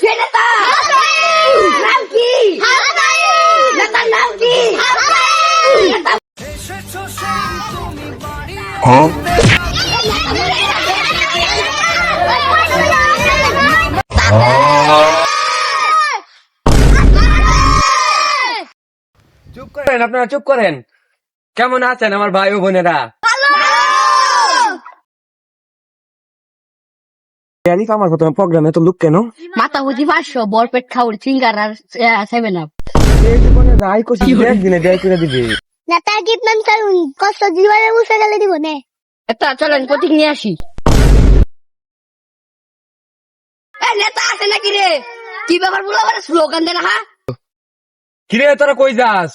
নেতা নাম কি? নেতার নাম কি? চুপ করেন আপনারা চুপ করেন। কেমন আছেন আমার ভাই ও বোনেরা? জানি আমার প্রথমে প্রোগ্রামে তো লুক কেন? মাথা বুঝি পাঁচশো বরপেট খাওয়ার ফিঙ্গার আর সেভেন আপ জীবনে যাই করছি একদিনে ব্যয় করে দিবে। নেতা গীত নাম চালুন কষ্ট জীবনে মুছে গেলে দিব নে। একটা চলেন প্রতীক নিয়ে আসি। এ নেতা আছে নাকি রে? কি ব্যাপার বলো আবার স্লোগান দেন হ্যাঁ কিরে তোরা কই যাস?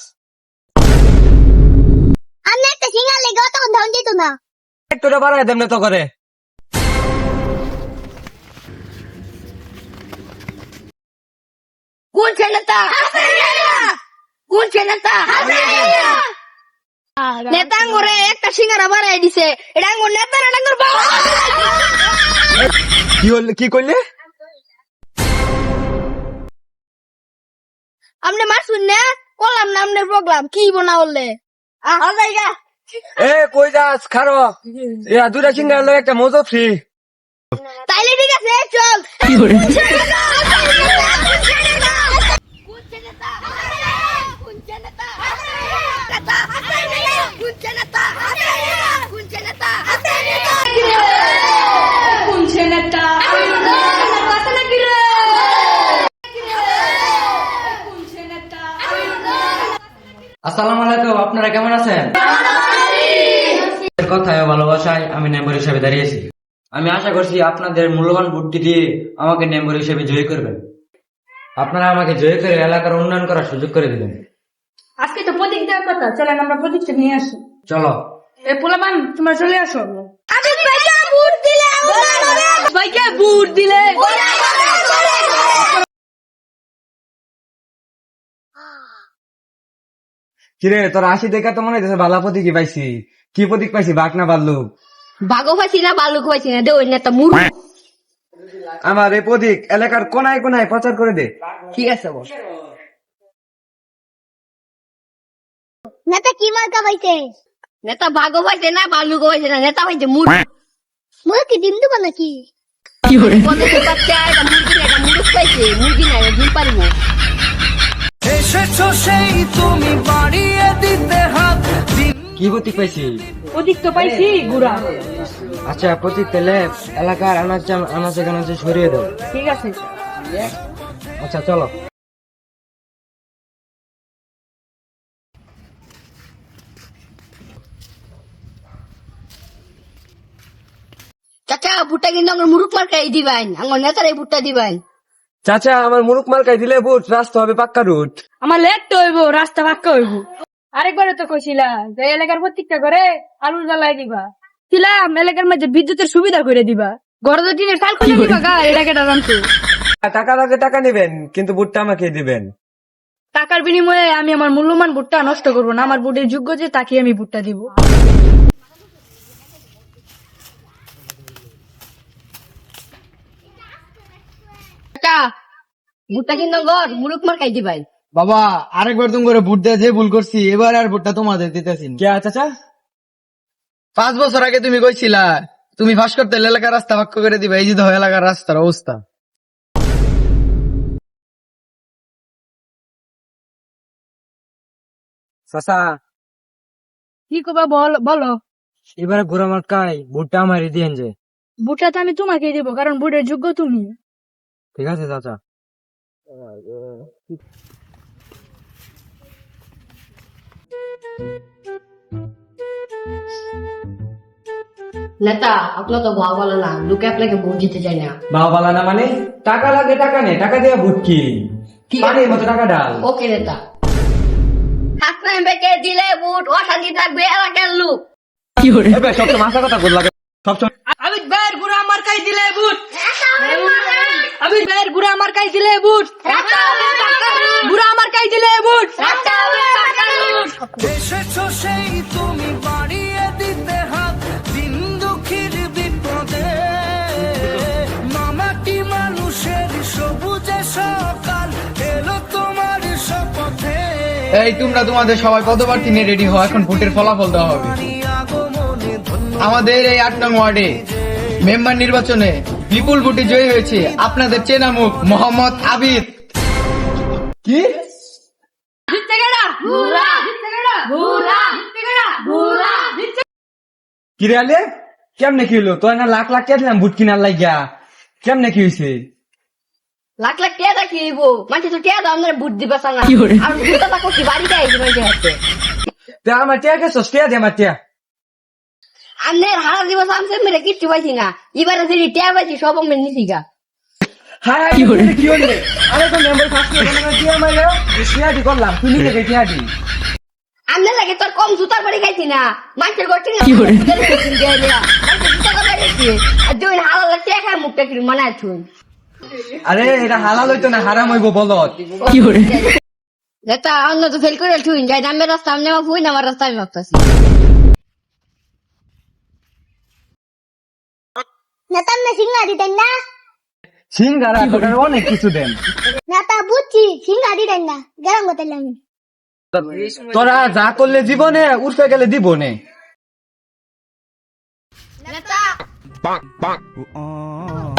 আমি একটা সিঙ্গার লেগে তখন ধন দিত না। বাড়াই দেন না তো করে। কোন নেতা কোন একটা সিঙ্গারা বাড়াই দিছে। এটা আঙ্গুর নেতার কি হল কি করলে? আমনে শুননে করলাম না প্রোগ্রাম কি বনা বললে আহ জায়গা। এ কই যাস? খারো। দুটা সিঙ্গার লয় একটা মজো ফ্রি। তাইলে ঠিক আছে চল। আসসালামু আলাইকুম আপনারা কেমন আছেন? কথায় ভালোবাসায় আমি মেম্বার হিসেবে দাঁড়িয়েছি আমি আশা করছি আপনাদের মূল্যবান ভোটটি দিয়ে আমাকে মেম্বার হিসেবে জয়ী করবেন। আপনারা আমাকে জয়ী করে এলাকার উন্নয়ন করার সুযোগ করে দিবেন। আজকে তো প্রতীক দেওয়ার কথা চলেন আমরা প্রতীকটা নিয়ে আসি। চলো। এ পোলাপান তোমরা চলে আসো। আমি ভাইকে ভোট দিলে ভাইকে বুট দিলে। কিরে তোর আশি দেখা তো মনে হইতেছে বালা প্রতীকই পাইছি। কি প্রতীক পাইছি? বাঘ না বাল্লুক? বাঘও পাইছি না বালুক পাইছি না। দে মুরু আমার এই প্রতীক এলাকার কোনায় কোনায় প্রচার করে দে। ঠিক আছে বস। নেতা কি মার্কা পাইছে? নেতা বাঘও পাইছে না বালুকও পাইছে না। নেতা পাইছে মুরু মুই কি ডিম দিব নাকি? বাচ্চা এটা মুরগি না পাইছে মুরগি না ডিম পারব কি প্রতীক পাইছি? প্রতীক তো পাইছি গুড়া আচ্ছা প্রতীক পেলে এলাকার আনাচে আনাচে কানাচে সরিয়ে দাও। ঠিক আছে। আচ্ছা চলো। চাচা ভুট্টা কিন্তু আমার মুরুখ মার্কাই দিবেন। আমার নেতারাই ভুট্টা দিবেন। চাচা আমার মুরুক মার্কাই দিলে বুট রাস্তা হবে পাক্কা রুট। আমার লেট তো হইব রাস্তা পাক্কা হইব। আরেকবারে তো কইছিলা যে এলাকার প্রত্যেকটা করে আলু জ্বালাই দিবা। ছিলাম এলাকার মধ্যে বিদ্যুতের সুবিধা করে দিবা। ঘরে তো টিনের চাল করে দিবা গা এটা কেটা জানতো। টাকা লাগে টাকা নেবেন কিন্তু বুটটা আমাকে দিবেন। টাকার বিনিময়ে আমি আমার মূল্যবান ভুট্টা নষ্ট করব না। আমার বুটের যোগ্য যে তাকে আমি ভুট্টা দিব। ভুট্টা কিন্তু ঘর মুরুখ মার্কাই দিবেন বাবা আরেকবার তুমি করে ভোট দেওয়া যে ভুল করছি এবার আর ভোটটা তোমাদের দিতেছি কে চাচা? পাঁচ বছর আগে তুমি কইছিলা তুমি ফাঁস করতে এলাকার রাস্তা ভাক্য করে দিবা এই যে দেখো এলাকার রাস্তার অবস্থা। চাচা। কি করবা বল বলো। এবারে ঘোরা মার্কায় ভোটটা আমারই দিয়েন যে ভুট্টা তো আমি তোমাকে দিব কারণ ভোটের যোগ্য তুমি। ঠিক আছে চাচা। নেতা আপনার তো ভাব ভালো না লোকে আপনাকে ভোট দিতে চায় না। বাবা বালা না মানে টাকা লাগে টাকা নেই টাকা দিয়ে ভোট কি? পানির মতো টাকা ডাল। ওকে নেতা হাসনাইন বেকে দিলে বুট অশান্তি থাকবে এলাকার লোক। এবার সবসময় মাথা কথা বল সব দিলে বুট। আমি বের গুড়া দিলে বুট। গুড়া দিলে বুট। এসেছ সেই তুমি বাড়িয়ে দিতে হাত দিন দুঃখীর বিপদে। মামাটি মানুষের সবুজে সকাল এলো তোমার শপথে। এই তোমরা তোমাদের সবাই কতবার নিয়ে রেডি হও? এখন ভোটের ফলাফল দেওয়া হবে। আমাদের এই আট নং ওয়ার্ডে। মেম্বার নির্বাচনে বিপুল ভোটে জয়ী হয়েছে আপনাদের চেনা মুখ মোহাম্মদ আবিদ কি? কি রে আলে? কেমনে কি হলো? তোর না লাখ লাখ কে দিলাম বুট কিনার লাগিয়া। কেমনে কি হয়েছে? লাখ লাখ টিয়া কি হইব? মানুষ তো টিয়া দাম বুট দিবা সানা আর বুটটা তা করছি বাড়িতে আইছি মানুষের হাতে। তে আমার টিয়া গেছো টিয়া দে আমার টিয়া আন্নের হারা দিব সামসে মেরে কিচ্ছু পাইছি না। এবারে যদি টিয়া পাইছি সব আমি নিছি গা। হাই কি হলো? কি হলো আরে তো মেম্বার ফার্স্ট টিয়া মাইলো টিয়া দি করলাম তুই নিজে টিয়া দি আমনে লাগে তোর কম জুতার পরে খাইছি না। মানুষের না জুতা করে খাইছি। আর দুই হালা টিয়া মুখটা কি মানায় থুন আরে এটা হালাল হইতো না হারাম হইব বলত। যেটা অন্য তো ফেল করে থুন যাই নামের রাস্তা আমি আমার ফুই আমার রাস্তা আমি ভাবতেছি। নেতা না সিঙ্গা দিতেন না। সিঙ্গারা তোর অনেক কিছু দেন। নেতা বুঝছি সিঙ্গা দিতেন না। গরম করতে আমি। তোরা যা করলে জীবনে উঠে গেলে দিবনে। নেতা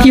কি